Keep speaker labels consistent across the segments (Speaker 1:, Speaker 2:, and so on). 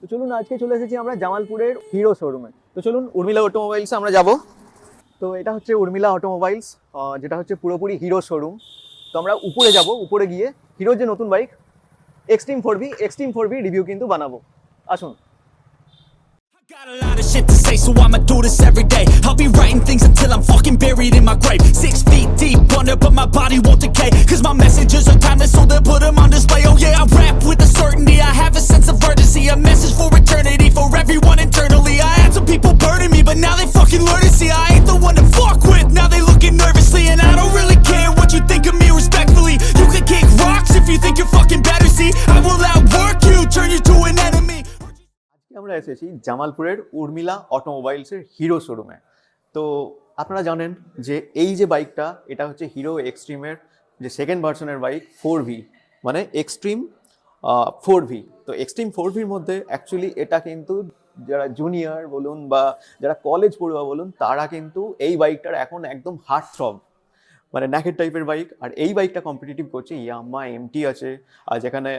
Speaker 1: তো চলুন আজকে চলে এসেছি আমরা জামালপুরের হিরো শোরুমে। তো চলুন উর্মিলা অটোমোবাইলসে আমরা যাব। তো এটা হচ্ছে উর্মিলা অটোমোবাইলস যেটা হচ্ছে পুরোপুরি হিরো শোরুম। তো আমরা উপরে যাব উপরে গিয়ে হিরোর যে নতুন bike Xtreme four V Xtreme four V review কিন্তু বানাবো। আসুন।
Speaker 2: Got a lot of shit to say, so I'ma do this every day. I'll be writing things until I'm fucking buried in my grave. Six feet deep under, but my body won't decay. Cause my messages are timeless, so they'll put them on display. Oh yeah, I rap with a certainty. I have a sense of urgency, a message for eternity, for everyone internally. I had some people burning me, but now they fucking learn to see I ain't the one to fuck with. Now they looking nervously, and I don't really care what you think of me respectfully. You can kick rocks if you think you're fucking better. See, I will outwork you, turn you to an enemy.
Speaker 1: আজকে আমরা এসেছি জামালপুরের Urmila অটোমোবাইলসের hero শোরুমে তো আপনারা জানেন যে এই যে বাইকটা, এটা হচ্ছে হিরো এক্সট্রিমের যে সেকেন্ড ভার্সনের বাইক ফোর ভি মানে এক্সট্রিম ফোর ভি তো এক্সট্রিম ফোর ভির মধ্যে অ্যাকচুয়ালি এটা কিন্তু যারা জুনিয়র বলুন বা যারা কলেজ পড়ুয়া বলুন, তারা কিন্তু এই বাইকটার এখন একদম হার্ট থ্রব মানে ন্যাকেট টাইপের বাইক আর এই বাইকটা কম্পিটিটিভ করছে ইয়াম্মা এমটি আছে, আর যেখানে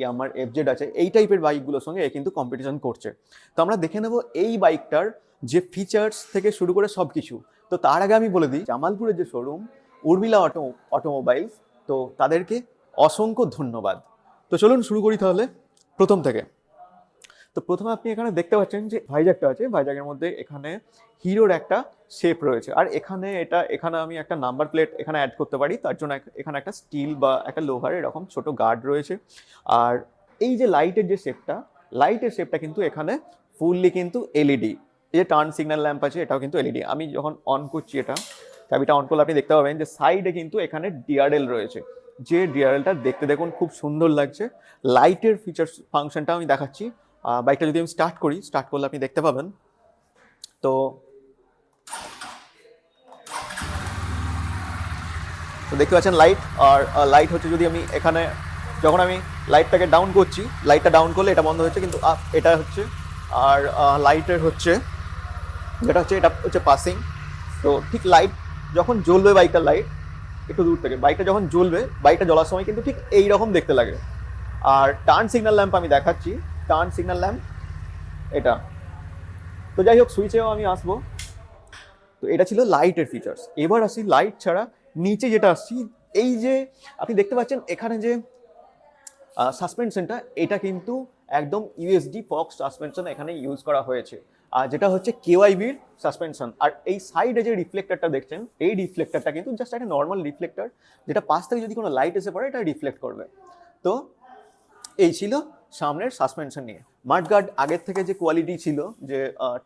Speaker 1: ইয়াম্মার এফজেড আছে, এই টাইপের বাইকগুলোর সঙ্গে এ কিন্তু কম্পিটিশন করছে। তো আমরা দেখে নেব এই বাইকটার যে ফিচার্স থেকে শুরু করে সব কিছু তো তার আগে আমি বলে দিই, জামালপুরের যে শোরুম উর্মিলা অটো অটোমোবাইলস তো তাদেরকে অসংখ্য ধন্যবাদ। তো চলুন শুরু করি তাহলে প্রথম থেকে। তো প্রথমে আপনি এখানে দেখতে পাচ্ছেন যে ভাইজাগটা আছে ভাইজাগের মধ্যে এখানে হিরোর একটা শেপ রয়েছে। আর এখানে এটা, এখানে আমি একটা নাম্বার প্লেট এখানে অ্যাড করতে পারি, তার জন্য এখানে একটা স্টিল বা একটা লোহার এরকম ছোট গার্ড রয়েছে। আর এই যে লাইটের যে শেপটা লাইটের শেপটা কিন্তু এখানে ফুললি কিন্তু এলইডি এই যে টার্ন সিগন্যাল ল্যাম্প আছে, এটাও কিন্তু এলইডি আমি যখন অন করছি এটা, চাবিটা অন করলে আপনি দেখতে পাবেন যে সাইডে কিন্তু এখানে ডিআরএল রয়েছে। যে ডিআরএলটা দেখতে দেখুন খুব সুন্দর লাগছে। লাইটের ফিচার্স ফাংশনটা আমি দেখাচ্ছি। বাইকটা যদি আমি স্টার্ট করি স্টার্ট করলে আপনি দেখতে পাবেন। তো তো দেখতে পাচ্ছেন লাইট আর লাইট হচ্ছে যদি আমি এখানে, যখন আমি লাইটটাকে ডাউন করছি লাইটটা ডাউন করলে এটা বন্ধ হচ্ছে, কিন্তু এটা হচ্ছে, আর লাইটের হচ্ছে যেটা হচ্ছে, এটা হচ্ছে পাসিং তো ঠিক লাইট যখন জ্বলবে বাইকটার লাইট একটু দূর থেকে বাইকটা যখন জ্বলবে বাইকটা জ্বলার সময় কিন্তু ঠিক এই রকম দেখতে লাগে। আর টার্ন সিগন্যাল ল্যাম্প আমি দেখাচ্ছি। টার্ন সিগন্যাল ল্যাম্প এটা। তো যাই হোক সুইচেও আমি আসব। তো এটা ছিল লাইটের ফিচার্স এবার আসি লাইট ছাড়া নিচে যেটা আসছি, এই যে আপনি দেখতে পাচ্ছেন এখানে যে সাসপেনশনটা এটা কিন্তু একদম ইউএসডি ফক্স সাসপেনশন এখানে ইউজ করা হয়েছে। আর যেটা হচ্ছে কেওয়াইবির সাসপেনশন আর এই সাইডে যে রিফ্লেক্টারটা দেখছেন, এই রিফ্লেক্টারটা কিন্তু জাস্ট একটা নর্মাল রিফ্লেক্টার যেটা পাশ থেকে যদি কোনো লাইট এসে পড়ে, এটা রিফ্লেক্ট করবে। তো এই ছিল সামনের সাসপেনশন নিয়ে। মাডগার্ড আগের থেকে যে কোয়ালিটি ছিল, যে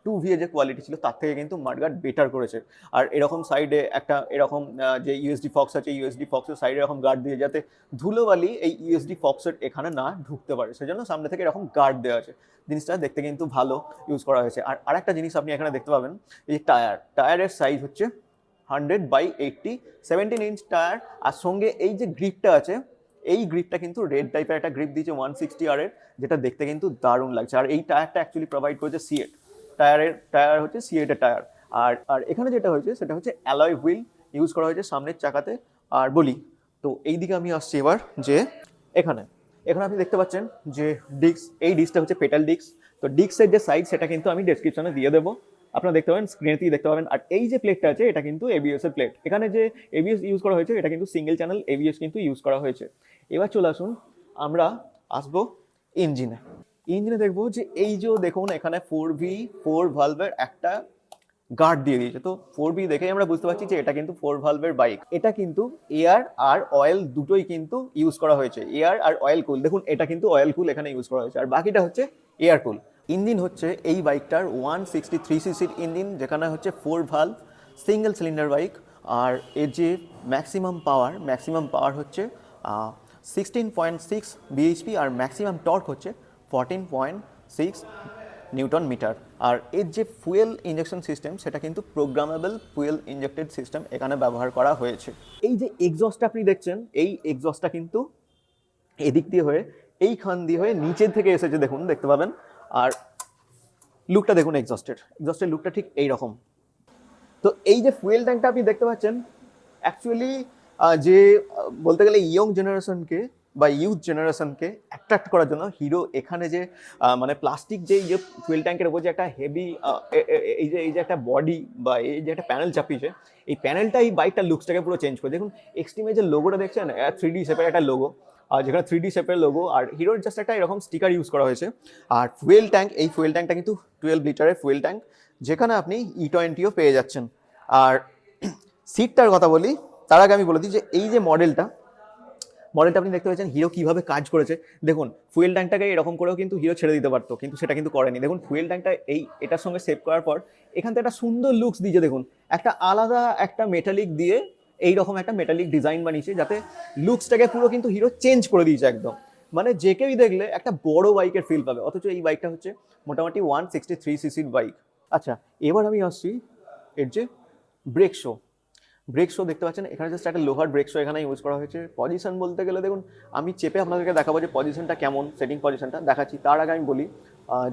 Speaker 1: টু ভিএ যে কোয়ালিটি ছিল, তার থেকে কিন্তু মাডগার্ড বেটার করেছে। আর এরকম সাইডে একটা এরকম যে ইউএসডি ফক্স আছে ইউএসডি ফক্সের সাইডে এরকম গার্ড দিয়ে যাতে ধুলোবালি এই ইউএসডি ফক্সের এখানে না ঢুকতে পারে। সেজন্য সামনে থেকে এরকম গার্ড দেওয়া আছে। জিনিসটা দেখতে কিন্তু ভালো ইউজ করা হয়েছে। আর আরেকটা জিনিস আপনি এখানে দেখতে পাবেন, এই টায়ার টায়ারের সাইজ হচ্ছে hundred by eighty seventeen inch tyre আর সঙ্গে এই যে গ্রিপটা আছে এই গ্রিপটা কিন্তু রেড টাইপের একটা গ্রিপ দিয়েছে ওয়ান সিক্সটি আর এর, যেটা দেখতে কিন্তু দারুণ লাগছে। আর এই টায়ারটা অ্যাকচুয়ালি প্রোভাইড করেছে সিএট টায়ারের টায়ার হচ্ছে সিএটের টায়ার আর আর এখানে যেটা হয়েছে, সেটা হচ্ছে অ্যালয় হুইল ইউজ করা হয়েছে সামনের চাকাতে। আর বলি, তো এই দিকে আমি আসছি এবার যে এখানে এখানে আপনি দেখতে পাচ্ছেন যে ডিস্ক এই ডিস্কটা হচ্ছে পেটাল ডিস্ক তো ডিস্কের যে সাইজ সেটা কিন্তু আমি ডেসক্রিপশনে দিয়ে দেবো। আপনারা দেখতে পাবেন স্ক্রিনেতেই দেখতে পাবেন। আর এই যে প্লেটটা আছে, এটা কিন্তু এবিএস এর প্লেট এখানে যে এবিএস ইউজ করা হয়েছে, এটা কিন্তু সিঙ্গেল চ্যানেল এবিএস কিন্তু ইউজ করা হয়েছে। এবার চলে আসুন, আমরা আসব ইঞ্জিনে ইঞ্জিনে দেখব যে এই যে দেখুন, এখানে ফোর ভি ফোর ভালভের একটা গার্ড দিয়ে দিয়েছে। তো ফোর বি দেখেই আমরা বুঝতে পারছি যে এটা কিন্তু ফোর ভালভের বাইক এটা কিন্তু এয়ার আর অয়েল দুটোই কিন্তু ইউজ করা হয়েছে। এয়ার আর অয়েল কুল দেখুন, এটা কিন্তু অয়েল কুল এখানে ইউজ করা হয়েছে। আর বাকিটা হচ্ছে এয়ার কুল ইঞ্জিন হচ্ছে এই বাইকটার ওয়ান সিক্সটি থ্রি সিসির ইঞ্জিন, যেখানে হচ্ছে four valve single cylinder bike আর এর যে ম্যাক্সিমাম পাওয়ার ম্যাক্সিমাম পাওয়ার হচ্ছে সিক্সটিন পয়েন্ট সিক্স বিএইচপি আর ম্যাক্সিমাম টর্ক হচ্ছে fourteen point six newton metre আর এর যে ফুয়েল ইঞ্জেকশন সিস্টেম সেটা কিন্তু প্রোগ্রামেবল ফুয়েল ইঞ্জেক্টেড সিস্টেম এখানে ব্যবহার করা হয়েছে। এই যে এক্সস্টটা আপনি দেখছেন, এই এক্সস্টটা কিন্তু এদিক দিয়ে হয়ে, এইখান দিয়ে হয়ে নিচের থেকে এসেছে, দেখুন, দেখতে পাবেন। আর লুকটা দেখুন এক্সস্টের এক্সস্টের লুকটা ঠিক এই রকম তো এই যে ফুয়েল ট্যাঙ্কটা আপনি দেখতে পাচ্ছেন অ্যাকচুয়ালি যে বলতে গেলে ইয়ং জেনারেশনকে বা ইউথ জেনারেশনকে অ্যাট্রাক্ট করার জন্য হিরো এখানে যে মানে প্লাস্টিক যে যে ফুয়েল ট্যাঙ্কের উপর যে একটা হেভি এই যে এই যে একটা বডি বা এই যে একটা প্যানেল চাপিয়েছে, এই প্যানেলটা এই বাইকটার লুকসটাকে পুরো চেঞ্জ করে। দেখুন এক্সট্রিমে যে লোগোটা দেখছেন থ্রি ডি শেপের একটা লোগো আর যেখানে থ্রি ডি শেপের লোগো আর হিরোর জাস্ট একটা এরকম স্টিকার ইউজ করা হয়েছে। আর ফুয়েল ট্যাঙ্ক এই ফুয়েল ট্যাঙ্কটা কিন্তু টুয়েলভ লিটারের ফুয়েল ট্যাঙ্ক যেখানে আপনি ই টোয়েন্টিও পেয়ে যাচ্ছেন। আর সিটটার কথা বলি, তার আগে আমি বলে দিই যে এই যে মডেলটা মডেলটা আপনি দেখতে পাচ্ছেন হিরো কীভাবে কাজ করেছে। দেখুন ফুয়েল ট্যাঙ্কটাকে এরকম করেও কিন্তু হিরো ছেড়ে দিতে পারতো, কিন্তু সেটা কিন্তু করেনি। দেখুন ফুয়েল ট্যাঙ্কটা এই, এটার সঙ্গে সেভ করার পর, এখান থেকে একটা সুন্দর লুকস দিয়েছে, দেখুন। একটা আলাদা একটা মেটালিক দিয়ে এই রকম একটা মেটালিক ডিজাইন বানিয়েছে যাতে লুকসটাকে পুরো কিন্তু হিরো চেঞ্জ করে দিয়েছে একদম। মানে যে কেউই দেখলে একটা বড় বাইকের ফিল পাবে। অথচ এই বাইকটা হচ্ছে মোটামুটি ওয়ান সিক্সটি থ্রি সিসির বাইক আচ্ছা এবার আমি আসছি এর যে ব্রেক শো ব্রেক শো দেখতে পাচ্ছেন, এখানে জাস্ট একটা লোহার ব্রেক শো এখানে ইউজ করা হয়েছে। পজিশন বলতে গেলে দেখুন, আমি চেপে আপনাদেরকে দেখাবো যে পজিশনটা কেমন সেটিং পজিশনটা দেখাচ্ছি, তার আগে আমি বলি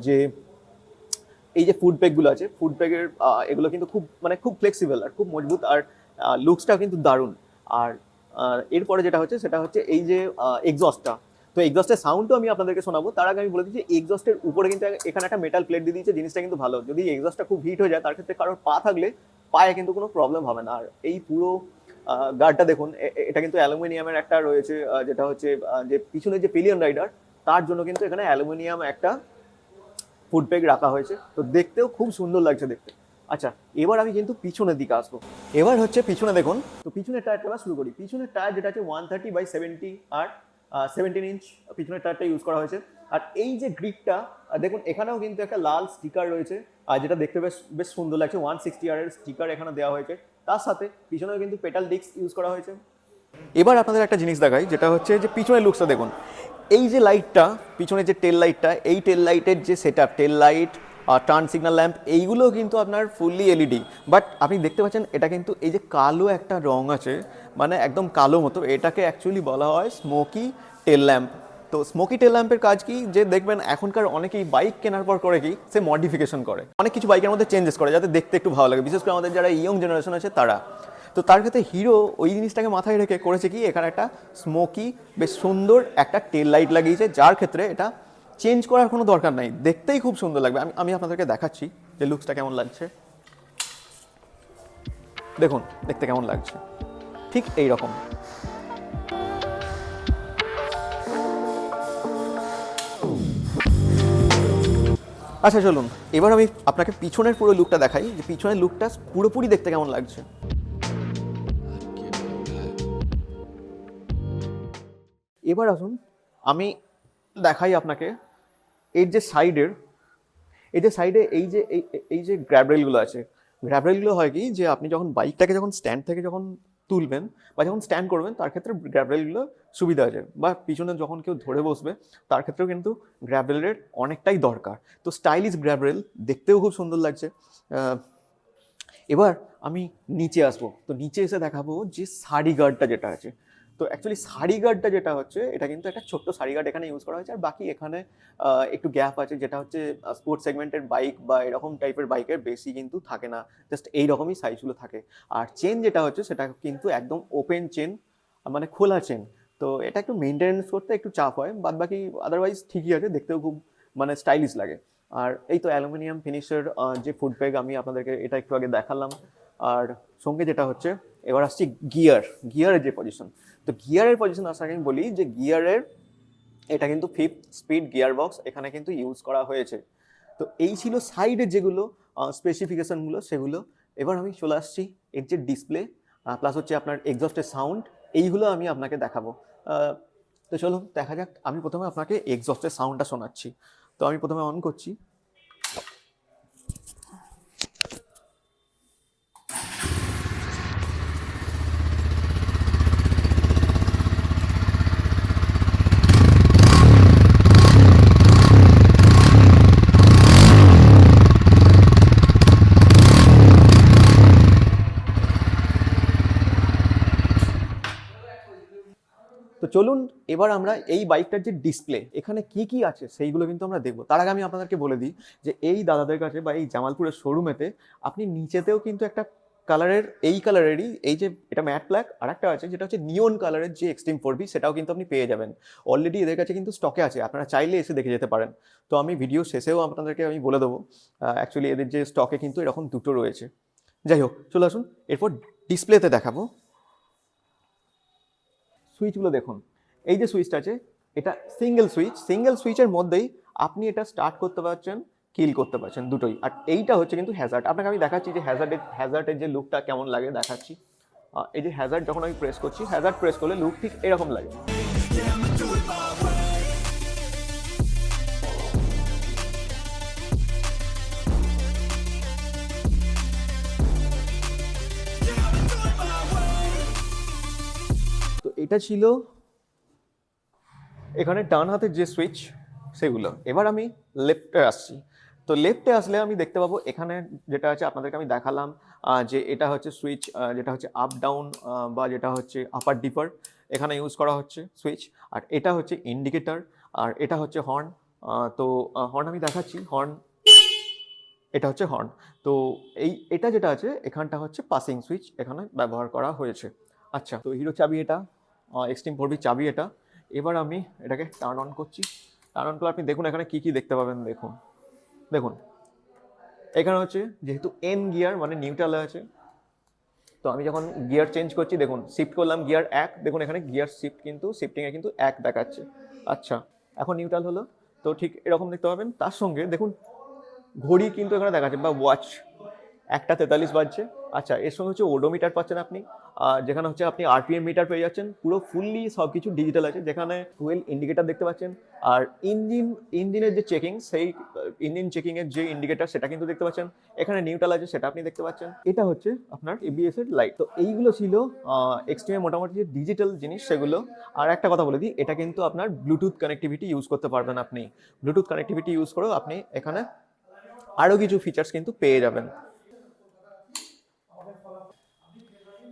Speaker 1: যে এই যে ফুড ব্যাগগুলো আছে ফুড ব্যাগের এগুলো কিন্তু খুব মানে খুব ফ্লেক্সিবল আর খুব মজবুত। আর লুকসটাও কিন্তু দারুণ। আর এরপরে যেটা হচ্ছে সেটা হচ্ছে এই যে এক্সস্টটা তো এক্সস্টের সাউন্ডও আমি আপনাদেরকে শোনাবো। তার আগে আমি বলে দিচ্ছি এক্সস্টের উপরে কিন্তু এখানে একটা মেটাল প্লেট দিয়ে দিয়েছে, জিনিসটা কিন্তু ভালো। যদি এক্সস্টটা খুব হিট হয়ে যায়, তার ক্ষেত্রে কারোর পা থাকলে পায়ে কিন্তু কোনো প্রবলেম হবে না। আর এই পুরো গার্ডটা দেখুন এটা কিন্তু অ্যালুমিনিয়ামের একটা রয়েছে যেটা হচ্ছে যে পিছনে যে পিলিয়ন রাইডার তার জন্য কিন্তু এখানে অ্যালুমিনিয়াম একটা ফুড ব্যাগ রাখা হয়েছে। তো দেখতেও খুব সুন্দর লাগছে দেখতে। আচ্ছা এবার আমি কিন্তু পিছনের দিকে আসব। এবার হচ্ছে পিছনে দেখুন, তো পিছনের টায়ারটা এবার শুরু করি। পিছনের টায়ার যেটা আছে ওয়ান থার্টি বাই সেভেন্টি আর সেভেন্টিন ইঞ্চ পিছনের টায়ারটা ইউজ করা হয়েছে। আর এই যে গ্রিপটা দেখুন, এখানেও কিন্তু একটা লাল স্টিকার রয়েছে। আর যেটা দেখতে বেশ বেশ সুন্দর লাগছে ওয়ান সিক্সটি আর স্টিকার এখানে দেওয়া হয়েছে। তার সাথে পিছনেও কিন্তু পেটাল ডিস্ক ইউজ করা হয়েছে। এবার আপনাদের একটা জিনিস দেখাই, যেটা হচ্ছে যে পিছনের লুকসটা দেখুন। এই যে লাইটটা পিছনে যে টেল লাইটটা এই টেল লাইটের যে set up tail light turn signal lamp এইগুলো কিন্তু আপনার ফুললি এলইডি বাট আপনি দেখতে পাচ্ছেন, এটা কিন্তু এই যে কালো একটা রং আছে মানে একদম কালো মতো, এটাকে অ্যাকচুয়ালি বলা হয় স্মোকি টেল ল্যাম্প তো স্মোকি টেল ল্যাম্পের কাজ কি? যে দেখবেন, এখনকার অনেকেই বাইক কেনার পর করে কি? সে মডিফিকেশন করে। অনেক কিছু বাইকের মধ্যে চেঞ্জেস করে, যাতে দেখতে একটু ভালো লাগে। বিশেষ করে আমাদের যারা ইয়ং জেনারেশন আছে, তারা। তো তার ক্ষেত্রে হিরো ওই জিনিসটাকে মাথায় রেখে করেছে কি? এখানে একটা স্মোকি বেশ সুন্দর একটা টেল লাইট লাগিয়েছে, যার ক্ষেত্রে এটা চেঞ্জ করার কোনো দরকার নাই। দেখতেই খুব সুন্দর লাগবে। আমি আমি আপনাদেরকে দেখাচ্ছি যে লুকসটা কেমন লাগছে। দেখুন, দেখতে কেমন লাগছে। ঠিক এই রকম আচ্ছা চলুন। এবার আমি আপনাকে পিছনের পুরো লুকটা দেখাই। যে পিছনের লুকটা পুরোপুরি দেখতে কেমন লাগছে। এবার আসুন, আমি দেখাই আপনাকে এর যে সাইডের, এই যে সাইডে এই যে এই যে গ্র্যাবরেলগুলো আছে, গ্র্যাবরেলগুলো হয় কি যে আপনি যখন বাইকটাকে যখন স্ট্যান্ড থেকে যখন তুলবেন বা যখন স্ট্যান্ড করবেন, তার ক্ষেত্রে গ্র্যাবরেলগুলো সুবিধা আছে বা পিছনে যখন কেউ ধরে বসবে, তার ক্ষেত্রেও কিন্তু গ্র্যাবরেলের অনেকটাই দরকার। তো স্টাইলিশ গ্র্যাবরেল দেখতেও খুব সুন্দর লাগছে। এবার আমি নিচে আসব। তো নিচে এসে দেখাবো যে সারি গার্ডটা যেটা আছে। তো অ্যাকচুয়ালি সারি গার্ডটা যেটা হচ্ছে, এটা কিন্তু একটা ছোট্ট সারি গার্ড এখানে ইউজ করা হয়েছে। আর বাকি এখানে একটু গ্যাপ আছে, যেটা হচ্ছে স্পোর্টস সেগমেন্টের বাইক বা এরকম টাইপের বাইকের বেশি কিন্তু থাকে না। জাস্ট এই রকমই সাইজগুলো থাকে। আর চেন যেটা হচ্ছে, সেটা কিন্তু একদম ওপেন চেন মানে খোলা চেন তো এটা একটু মেনটেনেন্স করতে একটু চাপ হয়, বাদ বাকি আদারওয়াইজ ঠিকই আছে, দেখতেও খুব মানে স্টাইলিশ লাগে। আর এই তো অ্যালুমিনিয়াম ফিনিশের যে ফুড ব্যাগ আমি আপনাদেরকে এটা একটু আগে দেখালাম। আর সঙ্গে যেটা হচ্ছে এবার আসছি গিয়ার গিয়ারের যে পজিশন তো গিয়ারের পজিশন আসার আমি বলি যে গিয়ারের এটা কিন্তু ফিফথ স্পিড গিয়ার বক্স এখানে কিন্তু ইউজ করা হয়েছে। তো এই ছিল সাইডের যেগুলো স্পেসিফিকেশনগুলো সেগুলো। এবার আমি চলে আসছি এর যে ডিসপ্লে প্লাস হচ্ছে আপনার এক্সস্টের সাউন্ড এইগুলো আমি আপনাকে দেখাবো। তো চলুন দেখা যাক, আমি প্রথমে আপনাকে এক্সস্টের সাউন্ডটা শোনাচ্ছি। তো আমি প্রথমে অন করছি। তো চলুন এবার আমরা এই বাইকটার যে ডিসপ্লে এখানে কি কি আছে সেইগুলো কিন্তু আমরা দেখব। তার আগে আমি আপনাদেরকে বলে দিই যে এই দাদাদের কাছে বা এই জামালপুরের শোরুমেতে আপনি নিচেতেও কিন্তু একটা কালারের এই কালারেরই এই যে এটা ম্যাট ব্ল্যাক আর একটা আছে যেটা হচ্ছে নিয়ন কালারের যে এক্সট্রিম ফোর বি সেটাও কিন্তু আপনি পেয়ে যাবেন। অলরেডি এদের কাছে কিন্তু স্টকে আছে, আপনারা চাইলে এসে দেখে যেতে পারেন। তো আমি ভিডিও শেষেও আপনাদেরকে আমি বলে দেবো অ্যাকচুয়ালি এদের যে স্টকে কিন্তু এরকম দুটো রয়েছে। যাই হোক, চলে আসুন, এরপর ডিসপ্লেতে দেখাবো। সুইচগুলো দেখুন। এই যে সুইচটা আছে, এটা সিঙ্গেল সুইচ। সিঙ্গেল সুইচের মধ্যেই আপনি এটা স্টার্ট করতে পারছেন কিল করতে পারছেন দুটোই। আর এইটা হচ্ছে কিন্তু হ্যাজার্ড আপনাকে আমি দেখাচ্ছি যে হ্যাজার্ডের হ্যাজার্টের যে লুকটা কেমন লাগে, দেখাচ্ছি। এই যে হ্যাজার্ড যখন আমি প্রেস করছি হ্যাজার্ড প্রেস করলে লুক ঠিক এরকম লাগে। এটা ছিল এখানে ডান হাতের যে সুইচ সেগুলো। এবার আমি লেফটে আসছি। তো লেফটে আসলে আমি দেখতে পাবো এখানে যেটা আছে, আপনাদেরকে আমি দেখালাম যে এটা হচ্ছে সুইচ যেটা হচ্ছে আপ ডাউন বা যেটা হচ্ছে আপার ডিপার এখানে ইউজ করা হচ্ছে সুইচ আর এটা হচ্ছে ইন্ডিকেটার আর এটা হচ্ছে হর্ন তো হর্ন আমি দেখাচ্ছি হর্ন এটা হচ্ছে হর্ন তো এই, এটা যেটা আছে, এখানটা হচ্ছে পাসিং সুইচ এখানে ব্যবহার করা হয়েছে। আচ্ছা তো হিরো চাবি এটা। এক্সট্রিম ফোরবি চাবি এটা। এবার আমি এটাকে টার্ন অন করছি। টার্ন অন করলে আপনি দেখুন এখানে কী কী দেখতে পাবেন, দেখুন। দেখুন, এখানে হচ্ছে যেহেতু এন গিয়ার মানে নিউট্রালে আছে, তো আমি যখন গিয়ার চেঞ্জ করছি, দেখুন শিফট করলাম গিয়ার এক, দেখুন এখানে গিয়ার শিফট কিন্তু শিফটিংয়ে কিন্তু এক দেখাচ্ছে। আচ্ছা এখন নিউট্রাল হলো, তো ঠিক এরকম দেখতে পাবেন। তার সঙ্গে দেখুন, ঘড়ি কিন্তু এখানে দেখাচ্ছে, বা ওয়াচ একটা তেতাল্লিশ বাজছে। আচ্ছা এর সঙ্গে হচ্ছে ওডোমিটার পাচ্ছেন আপনি যেখানে হচ্ছে আপনি আরপিএম মিটার পেয়ে যাচ্ছেন, পুরো ফুললি সব কিছু ডিজিটাল আছে, যেখানে ফুয়েল ইন্ডিকেটার দেখতে পাচ্ছেন, আর ইঞ্জিন ইঞ্জিনের যে চেকিং সেই ইঞ্জিন চেকিংয়ের যে ইন্ডিকেটার সেটা কিন্তু দেখতে পাচ্ছেন, এখানে নিউট্রাল আছে, সেটা আপনি দেখতে পাচ্ছেন, এটা হচ্ছে আপনার এবিএস এর লাইট তো এইগুলো ছিল এক্সট্রিমে মোটামুটি যে ডিজিটাল জিনিস সেগুলো, আর একটা কথা বলে দিই, এটা কিন্তু আপনার ব্লুটুথ কানেক্টিভিটি ইউজ করতে পারবেন আপনি ব্লুটুথ কানেক্টিভিটি ইউজ করেও আপনি এখানে আরও কিছু ফিচার্স কিন্তু পেয়ে যাবেন।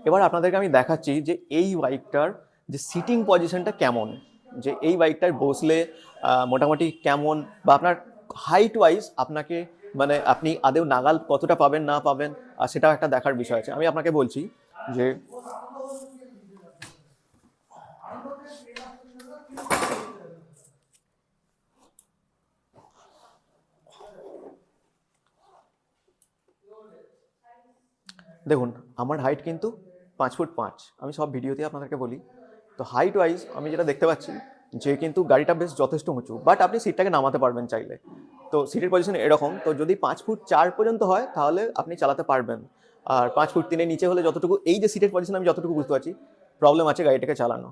Speaker 1: এবার আপনাদেরকে আমি দেখাচ্ছি যে এই বাইকটার যে সিটিং পজিশনটা কেমন, যে এই বাইকটায় বসলে মোটামুটি কেমন বা আপনার হাইট ওয়াইজ আপনাকে মানে আপনি আদেও নাগাল কতটা পাবেন, না পাবেন, আর সেটাও একটা দেখার বিষয় আছে। আমি আপনাকে বলছি যে দেখুন, আমার হাইট কিন্তু পাঁচ ফুট পাঁচ। আমি সব ভিডিওতে আপনাদেরকে বলি। তো হাইট ওয়াইজ আমি যেটা দেখতে পাচ্ছি যে কিন্তু গাড়িটা বেশ যথেষ্ট উঁচু বাট আপনি সিটটাকে নামাতে পারবেন চাইলে। তো সিটের পজিশন এরকম। তো যদি পাঁচ ফুট চার পর্যন্ত হয়, তাহলে আপনি চালাতে পারবেন। আর পাঁচ ফুট তিনের নিচে হলে যতটুকু, এই যে সিটের পজিশন আমি যতটুকু বুঝতে পারছি প্রবলেম আছে গাড়িটাকে চালানো।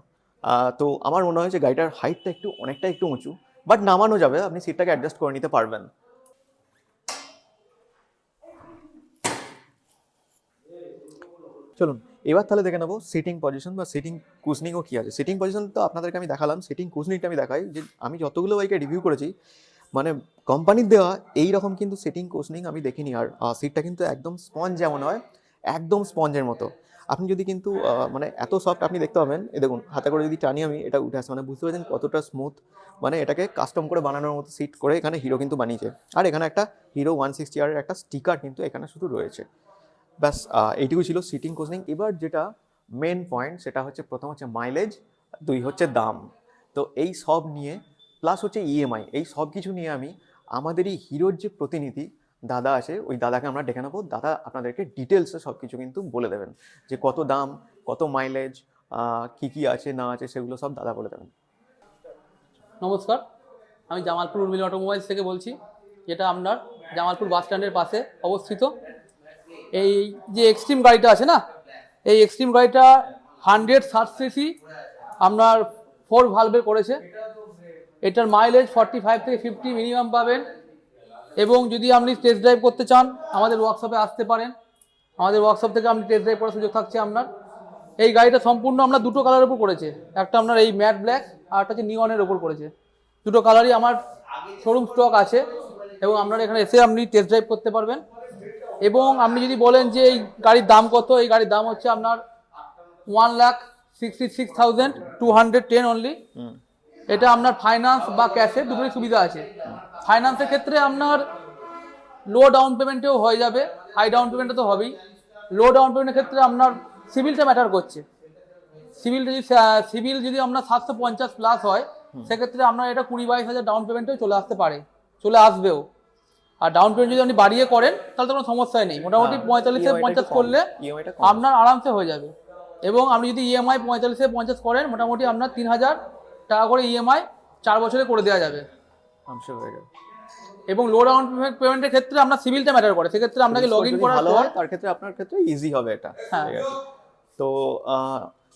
Speaker 1: তো আমার মনে হয় যে গাড়িটার হাইটটা একটু অনেকটা একটু উঁচু বাট নামানো যাবে, আপনি সিটটাকে অ্যাডজাস্ট করে নিতে পারবেন। চলুন। এবার তাহলে দেখে নেব সিটিং পজিশন বা সিটিং কুশনিংও কী আছে। সিটিং পজিশন তো আপনাদেরকে আমি দেখালাম সিটিং কুশনিংটা আমি দেখাই যে আমি যতগুলো বাইকে রিভিউ করেছি মানে কোম্পানির দেওয়া এই রকম কিন্তু সিটিং কুশনিং আমি দেখিনি আর সিটটা কিন্তু একদম স্পঞ্জ যেমন হয়, একদম স্পঞ্জের মতো। আপনি যদি কিন্তু মানে এত সফট আপনি দেখতে পাবেন, এ দেখুন, হাতে করে যদি টানি আমি, এটা উঠে আসে মানে বুঝতে পারছেন কতটা স্মুথ মানে এটাকে কাস্টম করে বানানোর মতো সিট করে এখানে হিরো কিন্তু বানিয়েছে। আর এখানে একটা হিরো ওয়ান সিক্সটি আর একটা স্টিকার কিন্তু এখানে শুধু রয়েছে। ব্যাস এইটুকু ছিল সিটিং কোচিং এবার যেটা মেন পয়েন্ট সেটা হচ্ছে প্রথম হচ্ছে মাইলেজ দুই হচ্ছে দাম। তো এই সব নিয়ে প্লাস হচ্ছে ইএমআই এই সব কিছু নিয়ে আমি আমাদের এই হিরোর যে প্রতিনিধি দাদা আছে, ওই দাদাকে আমরা ডেকে নেব। দাদা আপনাদেরকে ডিটেলসে সব কিছু কিন্তু বলে দেবেন। যে কত দাম, কত মাইলেজ কী কী আছে, না আছে, সেগুলো সব দাদা বলে দেবেন।
Speaker 3: নমস্কার, আমি জামালপুর উর্মিল অটোমোবাইলস থেকে বলছি। যেটা আপনার জামালপুর বাস স্ট্যান্ডের পাশে অবস্থিত। এই যে এক্সট্রিম গাড়িটা আছে না, এই এক্সট্রিম গাড়িটা হান্ড্রেড ষাট সিসি আপনার ফোর ভালভের করেছে। এটার মাইলেজ ফর্টি ফাইভ থেকে ফিফটি মিনিমাম পাবেন। এবং যদি আপনি টেস্ট ড্রাইভ করতে চান, আমাদের ওয়ার্কশপে আসতে পারেন। আমাদের ওয়ার্কশপ থেকে আপনি টেস্ট ড্রাইভ করার সুযোগ থাকছে আপনার। এই গাড়িটা সম্পূর্ণ আমরা দুটো কালারের উপর করেছে। একটা আপনার এই ম্যাট ব্ল্যাক আর একটা হচ্ছে নিয়নের ওপর করেছে। দুটো কালারই আমার শোরুম স্টক আছে। এবং আপনারা এখানে এসে আপনি টেস্ট ড্রাইভ করতে পারবেন। এবং আপনি যদি বলেন যে এই গাড়ির দাম কত এই গাড়ির দাম হচ্ছে আপনার one lakh sixty six thousand two hundred ten only এটা আপনার ফাইন্যান্স বা ক্যাশে দুটোই সুবিধা আছে। ফাইন্যান্সের ক্ষেত্রে আপনার লো ডাউন পেমেন্টেও হয়ে যাবে হাই ডাউন পেমেন্টে তো হবেই। লো ডাউন পেমেন্টের ক্ষেত্রে আপনার সিভিলটা ম্যাটার করছে। সিভিল যদি সিভিল যদি আপনার সাতশো পঞ্চাশ প্লাস হয় সেক্ষেত্রে আপনার এটা কুড়ি বাইশ হাজার ডাউন পেমেন্টেও চলে আসতে পারে চলে আসবেও। আর ডাউন পেমেন্ট যদি আপনি বাড়িয়ে করেন তাহলে তো কোনো সমস্যাই নেই। মোটামুটি পঁয়তাল্লিশ থেকে পঞ্চাশ করলে
Speaker 1: কম।
Speaker 3: আপনার আরামসে হয়ে যাবে। এবং আপনি যদি ইএমআই পঁয়তাল্লিশ থেকে পঞ্চাশ করেন মোটামুটি আপনার তিন হাজার টাকা করে ইএমআই চার বছরে করে দেওয়া যাবে। এবং লো ডাউন পেমেন্টের ক্ষেত্রে আপনার সিভিলটা ম্যাটার করে। সেক্ষেত্রে আপনাকে লগ ইন
Speaker 1: ভালো
Speaker 3: পর
Speaker 1: হয় তার ক্ষেত্রে আপনার ক্ষেত্রে ইজি হবে এটা।
Speaker 3: হ্যাঁ।
Speaker 1: তো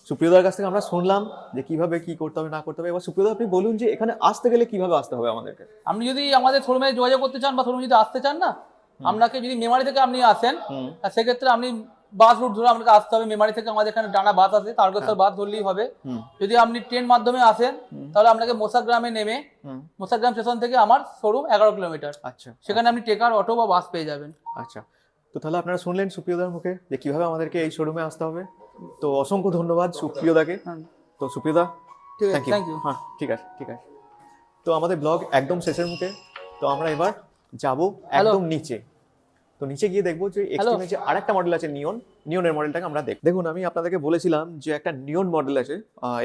Speaker 1: সুপ্রিয়দার কাছ থেকে আমরা শুনলাম যে কীভাবে কি করতে হবে না করতে হবে। এবার সুপ্রিয়দা আপনি বলুন যে এখানে আসতে গেলে কীভাবে আসতে হবে আমাদেরকে?
Speaker 3: আপনি যদি আমাদের শোরুমে যোগাযোগ করতে চান বা শোরুমে যদি আসতে চান না আপনাকে যদি মেমারি থেকে আপনি আসেন সেক্ষেত্রে আপনি বাস রুট ধরে আপনাকে আসতে হবে। মেমারি থেকে আমাদের এখানে ডানা বাস আছে তারকেশ্বর বাস ধরলেই হবে। যদি আপনি ট্রেন মাধ্যমে আসেন তাহলে আপনাকে মোসাগ্রামে নেমে মোসাগ্রাম স্টেশন থেকে আমার শোরুম এগারো কিলোমিটার।
Speaker 1: আচ্ছা।
Speaker 3: সেখানে আপনি টেকার অটো বা বাস পেয়ে যাবেন।
Speaker 1: আচ্ছা। তো তাহলে আপনারা শুনলেন সুপ্রিয়দার মুখে যে কীভাবে আমাদেরকে এই শোরুমে আসতে হবে। তো অসংখ্য ধন্যবাদ সুপ্রিয়দাকে। তো সুপ্রিয়দা থ্যাংক ইউ হ্যাঁ ঠিক আছে ঠিক আছে। তো আমাদের ব্লগ একদম শেষের মুখে। তো আমরা এবার যাব একদম নিচে। তো নিচে গিয়ে দেখব যে এক্সট্রিমে যে আরেকটা মডেল আছে নিয়ন নিয়নের মডেলটাকে আমরা দেখ দেখুন আমি আপনাদেরকে বলেছিলাম যে একটা নিয়ন মডেল আছে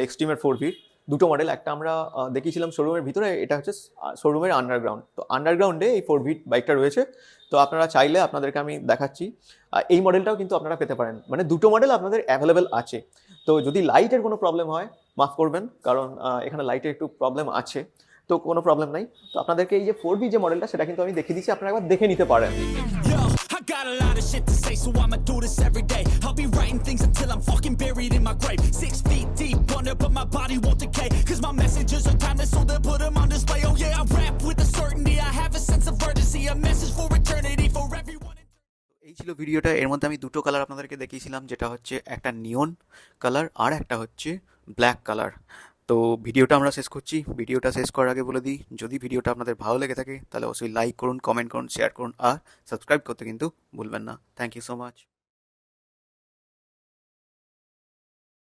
Speaker 1: এক্সট্রিমের ফোর ভিট দুটো মডেল একটা আমরা দেখিয়েছিলাম শোরুমের ভিতরে এটা হচ্ছে শোরুমের আন্ডারগ্রাউন্ড তো আন্ডারগ্রাউন্ডে এই ফোর ভিট বাইকটা রয়েছে। তো আপনারা চাইলে আপনাদেরকে আমি দেখাচ্ছি। এই মডেলটাও কিন্তু আপনারা পেতে পারেন। মানে দুটো মডেল আপনাদের অ্যাভেলেবেল আছে। তো যদি লাইটের কোনো প্রবলেম হয় মাফ করবেন কারণ এখানে লাইটের একটু প্রবলেম আছে। তো কোনো প্রবলেম নাই। তো আপনাদেরকে এই যে ফোর বি যে মডেলটা সেটা কিন্তু আমি দেখিয়ে দিচ্ছি। আপনারা একবার দেখে নিতে পারেন।
Speaker 2: Got a lot of shit to say, so I'ma do this every day. I'll be writing things until I'm fucking buried in my grave. Six feet deep under, but my body
Speaker 1: ভিডিওটা, এর মধ্যে আমি দুটো colour আপনাদেরকে দেখিয়েছিলাম, যেটা হচ্ছে একটা নিয়ন কালার আর একটা হচ্ছে ব্ল্যাক কালার তো ভিডিওটা আমরা শেষ করছি। ভিডিওটা শেষ করার আগে বলে দিই, যদি ভিডিওটা আপনাদের ভালো লেগে থাকে, তাহলে অবশ্যই লাইক করুন কমেন্ট করুন শেয়ার করুন, আর সাবস্ক্রাইব করতে কিন্তু ভুলবেন না। Thank you so much